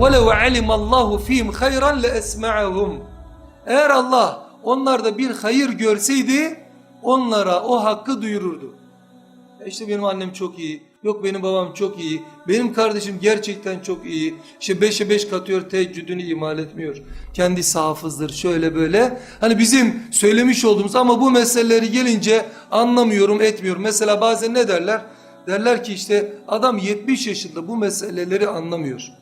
وَلَوْ عَلِمَ اللّٰهُ ف۪يهِمْ خَيْرًا لَاَسْمَعَهُمْ Eğer Allah onlarda bir hayır görseydi onlara o hakkı duyururdu. E İşte benim annem çok iyi. Yok benim babam çok iyi. Benim kardeşim gerçekten çok iyi. İşte beşe beş katıyor teheccüdünü imal etmiyor. Kendisi hafızdır şöyle böyle. Hani bizim söylemiş olduğumuz ama bu meseleleri gelince anlamıyorum etmiyorum. Mesela bazen ne derler? Derler ki işte adam 70 yaşında bu meseleleri anlamıyor.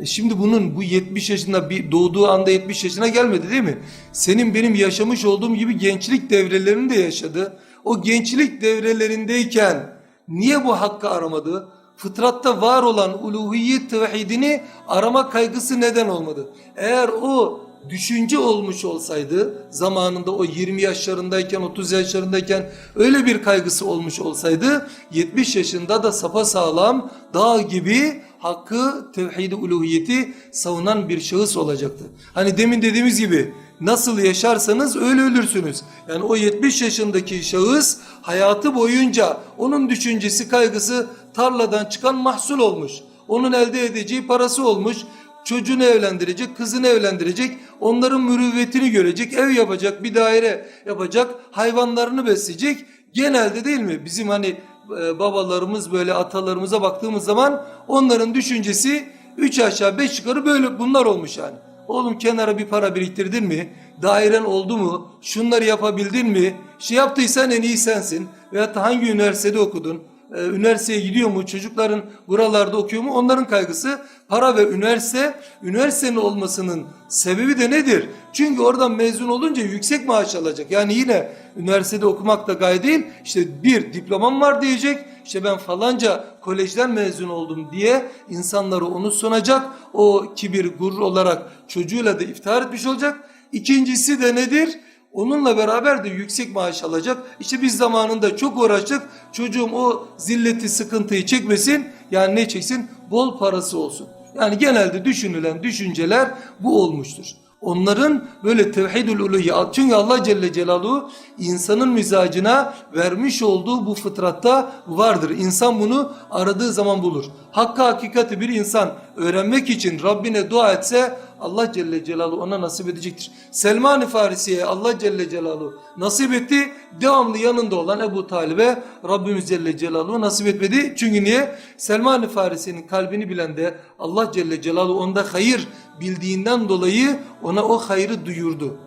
E şimdi bunun bu 70 yaşında bir doğduğu anda 70 yaşına gelmedi değil mi? Senin benim yaşamış olduğum gibi gençlik devrelerini de yaşadı. O gençlik devrelerindeyken niye bu hakkı aramadı? Fıtratta var olan uluhiyet tevhidini arama kaygısı neden olmadı? Eğer o düşünce olmuş olsaydı zamanında o 20 yaşlarındayken 30 yaşlarındayken öyle bir kaygısı olmuş olsaydı 70 yaşında da sağlam dağ gibi hakkı tevhidi uluhiyeti savunan bir şahıs olacaktı. Hani demin dediğimiz gibi nasıl yaşarsanız öyle ölürsünüz. Yani o 70 yaşındaki şahıs hayatı boyunca onun düşüncesi kaygısı tarladan çıkan mahsul olmuş. Onun elde edeceği parası olmuş çocuğunu evlendirecek, kızını evlendirecek, onların mürüvvetini görecek, ev yapacak, bir daire yapacak, hayvanlarını besleyecek. Genelde değil mi bizim hani babalarımız böyle atalarımıza baktığımız zaman onların düşüncesi üç aşağı beş yukarı böyle bunlar olmuş yani. Oğlum kenara bir para biriktirdin mi? Dairen oldu mu? Şunları yapabildin mi? Şey yaptıysan en iyi sensin. Veyahut hangi üniversitede okudun? Ee, üniversiteye gidiyor mu? Çocukların buralarda okuyor mu? Onların kaygısı para ve üniversite. Üniversitenin olmasının sebebi de nedir? Çünkü oradan mezun olunca yüksek maaş alacak. Yani yine üniversitede okumak da gaye değil. İşte bir diplomam var diyecek. İşte ben falanca kolejden mezun oldum diye insanları onu sunacak. O kibir, gurur olarak çocuğuyla da iftihar etmiş olacak. İkincisi de nedir? Onunla beraber de yüksek maaş alacak. İşte biz zamanında çok uğraştık. Çocuğum o zilleti, sıkıntıyı çekmesin. Yani ne çeksin? Bol parası olsun. Yani genelde düşünülen düşünceler bu olmuştur. Onların böyle tevhidül uluhiyye çünkü Allah Celle Celaluhu insanın mizacına vermiş olduğu bu fıtratta vardır. İnsan bunu aradığı zaman bulur. Hakkı hakikati bir insan öğrenmek için Rabbine dua etse Allah Celle Celaluhu ona nasip edecektir. Selman-ı Farisi'ye Allah Celle Celaluhu nasip etti. Devamlı yanında olan Ebu Talib'e Rabbimiz Celle Celaluhu nasip etmedi. Çünkü niye? Selman-ı Farisi'nin kalbini bilen de Allah Celle Celaluhu onda hayır bildiğinden dolayı ona o hayrı duyurdu.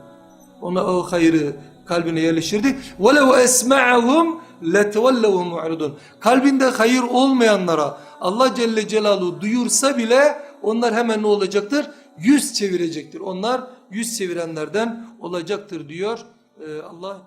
Ona o hayrı kalbine yerleştirdi. وَلَوْ أَسْمَعَهُمْ لَتَوَلَّوْهُ مُعْرِضُونَ Kalbinde hayır olmayanlara Allah Celle Celaluhu duyursa bile onlar hemen ne olacaktır? Yüz çevirecektir. Onlar yüz çevirenlerden olacaktır diyor. Ee, Allah